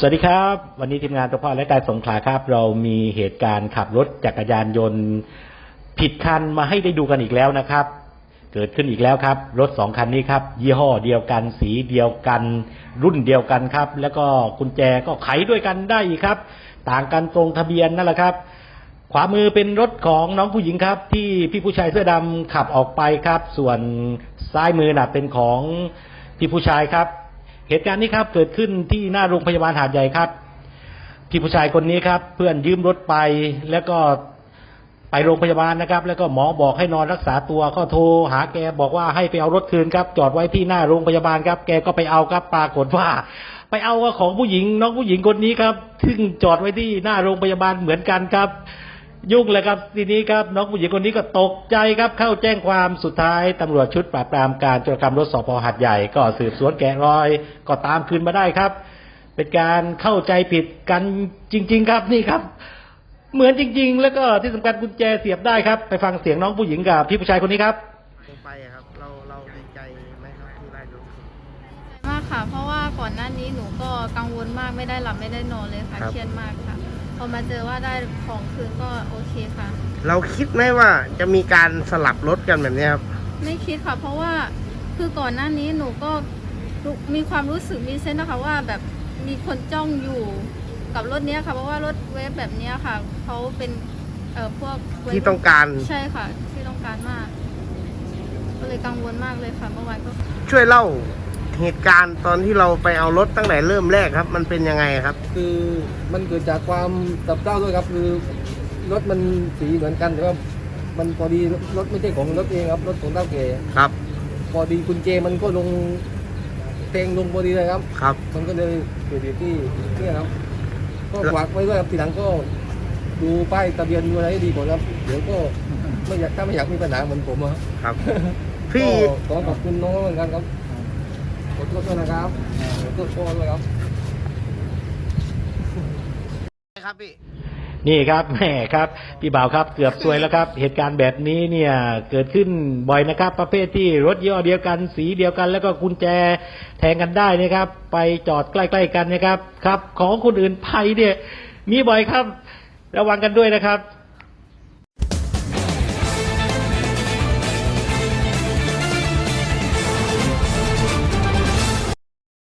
สวัสดีครับ วันนี้ทีมงานตัวพ่อและการสงขลาครับ เรามีเหตุการณ์ขับรถจักรยานยนต์ ผิดคันมาให้ได้ดูกันอีกแล้วนะครับ เกิดขึ้นอีกแล้วครับ รถสองคันนี้ครับ ยี่ห้อเดียวกัน สีเดียวกัน รุ่นเดียวกันครับ แล้วก็กุญแจก็ไขด้วยกันได้อีกครับ ต่างกันตรงทะเบียนนั่นแหละครับ ขวามือเป็นรถของน้องผู้หญิงครับ ที่พี่ผู้ชายเสื้อดำขับออกไปครับ ส่วนซ้ายมือน่ะเป็นของพี่ผู้ชายครับ เหตุการณ์นี้ครับเกิดขึ้นที่หน้าโรงพยาบาลหาดใหญ่ครับพี่ผู้ชายคนนี้ครับ เพื่อนยืมรถไปแล้วก็ไปโรงพยาบาลนะครับ แล้วก็หมอบอกให้นอนรักษาตัวก็โทรหาแกบอกว่าให้ไปเอารถคืนครับ จอดไว้ที่หน้าโรงพยาบาลครับ แกก็ไปเอาครับ ปรากฏว่า ไปเอาของผู้หญิงน้องผู้หญิงคนนี้ครับ ซึ่งจอดไว้ที่หน้าโรงพยาบาลเหมือนกันครับ ยุ่งเลยครับทีนี้ครับน้องผู้หญิงคนนี้ก็ตกใจครับเข้าแจ้งความสุดท้ายตำรวจชุดปราบปรามการโจรกรรมรถสพหัดใหญ่ก็สืบสวนแกะรอย ก็ตามคืนมาได้ครับ เป็นการเข้าใจผิดกันจริง ๆ ครับนี่ครับ เหมือนจริง ๆ แล้วก็ที่สำคัญกุญแจเสียบได้ครับ ไปฟังเสียงน้องผู้หญิงกับพี่ผู้ชายคนนี้ครับลงไปอะครับ เราเราดีใจไหมครับที่ได้รถคืนมากค่ะ เพราะว่าก่อนหน้านี้หนูก็กังวลมากไม่ได้หลับไม่ได้นอนเลยค่ะครับเครียดมากค่ะ พอมาเจอว่าได้ของคืนก็โอเคค่ะ เราคิดไหมว่าจะมีการสลับรถกันแบบเนี้ยครับ ไม่คิดค่ะ เพราะว่าคือก่อนหน้านี้หนูก็รู้มีความรู้สึกมีเซนส์นะคะว่าแบบมีคนจ้องอยู่กับรถเนี้ยค่ะ เพราะว่ารถเวฟแบบเนี้ยค่ะเขาเป็นเอ่อพวกเวฟที่ต้องการใช่ค่ะ ที่ต้องการมาก ก็เลยกังวลมากเลยค่ะเมื่อวานก็ ช่วยเล่า เหตุการณ์ตอนที่เราไปเอารถตั้งแต่เริ่มแรกครับ มันเป็นยังไงครับ คือมันเกิดจากความตับเต้าด้วยครับ คือรถมันสีเหมือนกันแต่ว่ามันพอดีรถไม่ใช่ของรถเองครับรถของเต้าแก่ครับ พอดีกุญแจมันก็ลงเทงลงพอดีเลยครับ ครับ มันก็เลยเกิดเหตุที่เนี่ยครับ ก็แล้วฝากไว้ด้วยครับทีหลังก็ดูป้ายทะเบียนดูอะไรให้ดีก่อนครับ เดี๋ยวก็ไม่อยากถ้าไม่อยากมีปัญหาเหมือนผมอะครับครับพี่ก็ขอขอบคุณน้องเหมือนกันครับ ขอโทษด้วยนะครับขอโทษพ่อด้วยครับครับพี่ นี่ครับแหมครับ พี่บ่าวครับเกือบซวยแล้วครับ เหตุการณ์แบบนี้เนี่ยเกิดขึ้นบ่อยนะครับ ประเภทที่รถยี่ห้อเดียวกันสีเดียวกัน แล้วก็กุญแจแทงกันได้นะครับ ไปจอดใกล้ๆกันนะครับ ครับ ของคนอื่นไปเนี่ยมีบ่อยครับ ระวังกันด้วยนะครับ